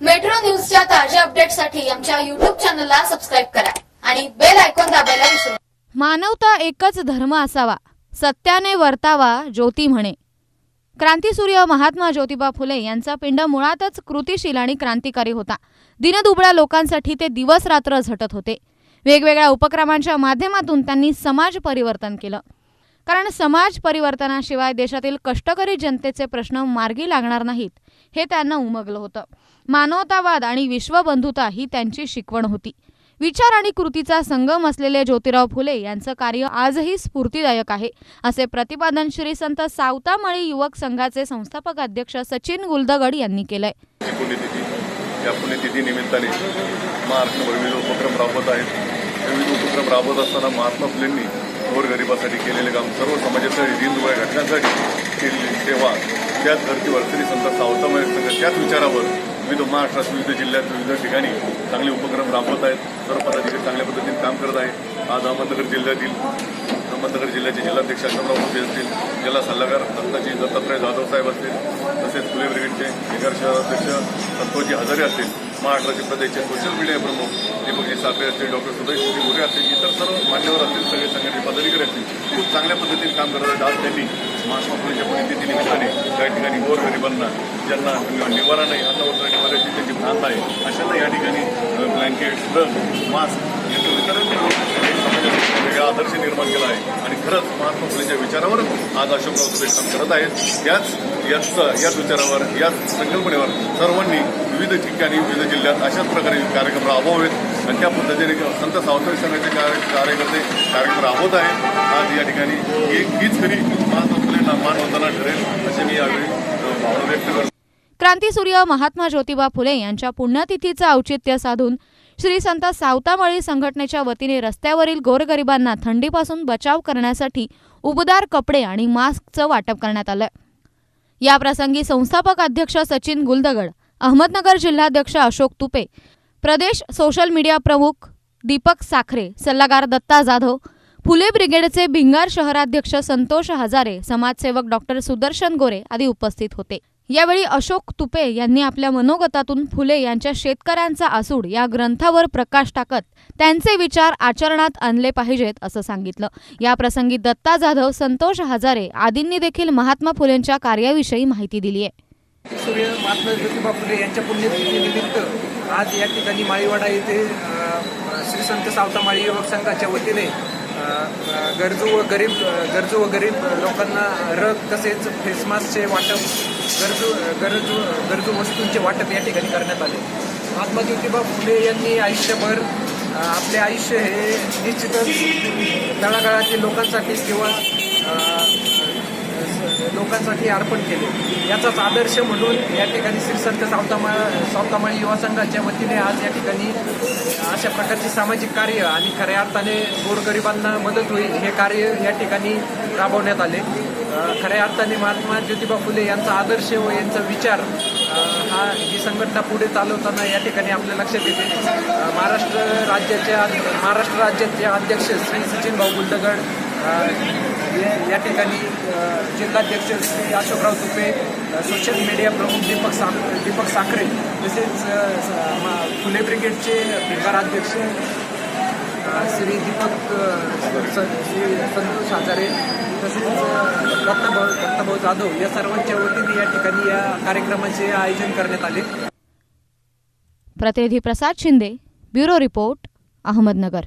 Metro न्यूजच्या ताज्या अपडेटसाठी आमच्या युट्यूब चॅनलला सबस्क्राईब करा आणि बेल आयकॉन दाबायला विसरू मानवता एकच धर्म असावा सत्याने वर्तावा ज्योती म्हणे. क्रांतीसूर्य महात्मा ज्योतिबा फुले यांचा पिंड मुळातच कृतिशील आणि क्रांतिकारी होता. दिनदुबळ्या लोकांसाठी ते दिवस रात्र झटत होते. वेगवेगळ्या उपक्रमांच्या माध्यमातून त्यांनी समाज परिवर्तन केलं. कारण समाज परिवर्तनाशिवाय देशातील कष्टकरी जनतेचे प्रश्न मार्गी लागणार नाहीत हे त्यांना उमगलं होतं. मानवतावाद आणि विश्वबंधुता ही त्यांची शिकवण होती. विचार आणि कृतीचा संगम असलेले ज्योतिराव फुले यांचं कार्य आजही स्फूर्तीदायक आहे असे प्रतिपादन श्री संत सावतामळी युवक संघाचे संस्थापक अध्यक्ष सचिन गुलदगड यांनी केलंय. या पुण्यतिथी निमित्ताने महाराष्ट्रभर विविध उपक्रम राबवत आहेत. विविध उपक्रम राबवत असताना महात्मा फुलेंनी गोरगरिबासाठी केलेले काम सर्व समाजासाठी दीनदुबळ्या घटनांसाठी केलेली त्याच धर्तीवर श्री संत सावतामय संघ त्याच विचारावर विविध महाराष्ट्रात विविध जिल्ह्यात विविध ठिकाणी चांगले उपक्रम राबवत आहेत. सर्व पदाधिकारी चांगल्या पद्धतीने काम करत आहेत. आज अहमदनगर जिल्ह्यातील अहमदनगर जिल्ह्याचे जिल्हाध्यक्ष अशोकराव मोठे असतील जिल्हा सल्लागार दत्ताजी दत्तात्रय जाधव साहेब असतील तसेच फुले ब्रिगेडचे बिगर शहराध्यक्ष संतोषजी हजारे असतील महाराष्ट्राचे प्रदेशचे सोशल मीडिया प्रमुख दीपकजी साखरे असतील डॉक्टर सुदेशजी मोरे असतील इतर सर्व मान्यवर असतील सगळे संघटने पदाधिकारी असतील खूप चांगल्या पद्धतीने काम करत आहेत. आज त्यांनी महात्मा फुलेच्या पुण्यतिथी निमित्ताने काही ठिकाणी गोरगरिबांना ज्यांना निवारा नाही अन्नवस्त्राची वस्त्र त्यांची भ्रांत आहे अशांना या ठिकाणी ब्लँकेट ड्रग मास्क याचं वितरण करून आदर्श निर्माण केला आहे. आणि खरंच महात्मा फुलेच्या विचारावर आज अशोकराव सुरेश काम करत आहेत. याच याच याच विचारावर याच संकल्पनेवर सर्वांनी विविध ठिकाणी विविध जिल्ह्यात अशाच प्रकारे कार्यक्रम राबवावेत. आणि त्या पद्धतीने संत सावकारी संघाचे कार्य कार्यकर्ते कार्यक्रम राबवत आहेत. आज या ठिकाणी एक हीच खरी महात्मा फुलेंना मानवंदना ठरेल असे मी यावेळी भावना व्यक्त करतो. क्रांतीसूर्य महात्मा ज्योतिबा फुले यांच्या पुण्यतिथीचं औचित्य साधून श्री संत सावतामळी संघटनेच्या वतीने रस्त्यावरील गोरगरिबांना थंडीपासून बचाव करण्यासाठी उबदार कपडे आणि मास्कचं वाटप करण्यात आलं या प्रसंगी संस्थापक अध्यक्ष सचिन गुलदगड अहमदनगर जिल्हाध्यक्ष अशोक तुपे प्रदेश सोशल मीडिया प्रमुख दीपक साखरे सल्लागार दत्ता जाधव फुले ब्रिगेडचे भिंगार शहराध्यक्ष संतोष हजारे समाजसेवक डॉक्टर सुदर्शन गोरे आदी उपस्थित होते. यावेळी अशोक तुपे यांनी आपल्या मनोगतातून फुले यांच्या शेतकऱ्यांचा आसूड या ग्रंथावर प्रकाश टाकत त्यांचे विचार आचरणात आणले पाहिजेत असं सांगितलं. याप्रसंगी दत्ता जाधव संतोष हजारे आदींनी देखील महात्मा फुलेंच्या कार्याविषयी माहिती दिली आहे सूर्य महात्मा ज्योतिबा फुले यांच्या पुण्यतिथीनिमित्त आज या ठिकाणी माळीवाडा येथे श्री संत सावता माळी युवक संघाच्या वतीने गरजू व गरीब गरजू व गरीब लोकांना रग तसेच फेसमास्कचे वाटप गरजू गरजू गरजू वस्तूंचे वाटप या ठिकाणी करण्यात आले. महात्मा ज्योतिबा फुले यांनी आयुष्यभर आपले आयुष्य हे निश्चितच तळागाळातील लोकांसाठी किंवा लोकांसाठी अर्पण केले. याचाच आदर्श म्हणून या ठिकाणी श्री संत सावतामा सावतामाळी युवा संघाच्या वतीने आज या ठिकाणी अशा प्रकारचे सामाजिक कार्य आणि खऱ्या अर्थाने गोरगरिबांना मदत होईल हे कार्य या ठिकाणी राबवण्यात आले. खऱ्या अर्थाने महात्मा ज्योतिबा फुले यांचा आदर्श व यांचा विचार हा ही संघटना पुढे चालवताना या ठिकाणी आपल्या लक्षात येते. महाराष्ट्र राज्याच्या महाराष्ट्र राज्याचे अध्यक्ष श्री सचिन भाऊ या- ठिकाणी जिल्हाध्यक्ष श्री अशोकराव तुपे सोशल मीडिया प्रमुख दीपक सा दीपक साखरे तसेच मा- फुले ब्रिगेडचे भिंगाराध्यक्ष अध्यक्ष श्री दीपक स- श्री संतोष हजारे तसेच दत्ताभाऊ दत्ताभाऊ जाधव या सर्वांच्या वतीने या ठिकाणी या कार्यक्रमाचे आयोजन करण्यात आले. प्रतिनिधी प्रसाद शिंदे ब्युरो रिपोर्ट अहमदनगर.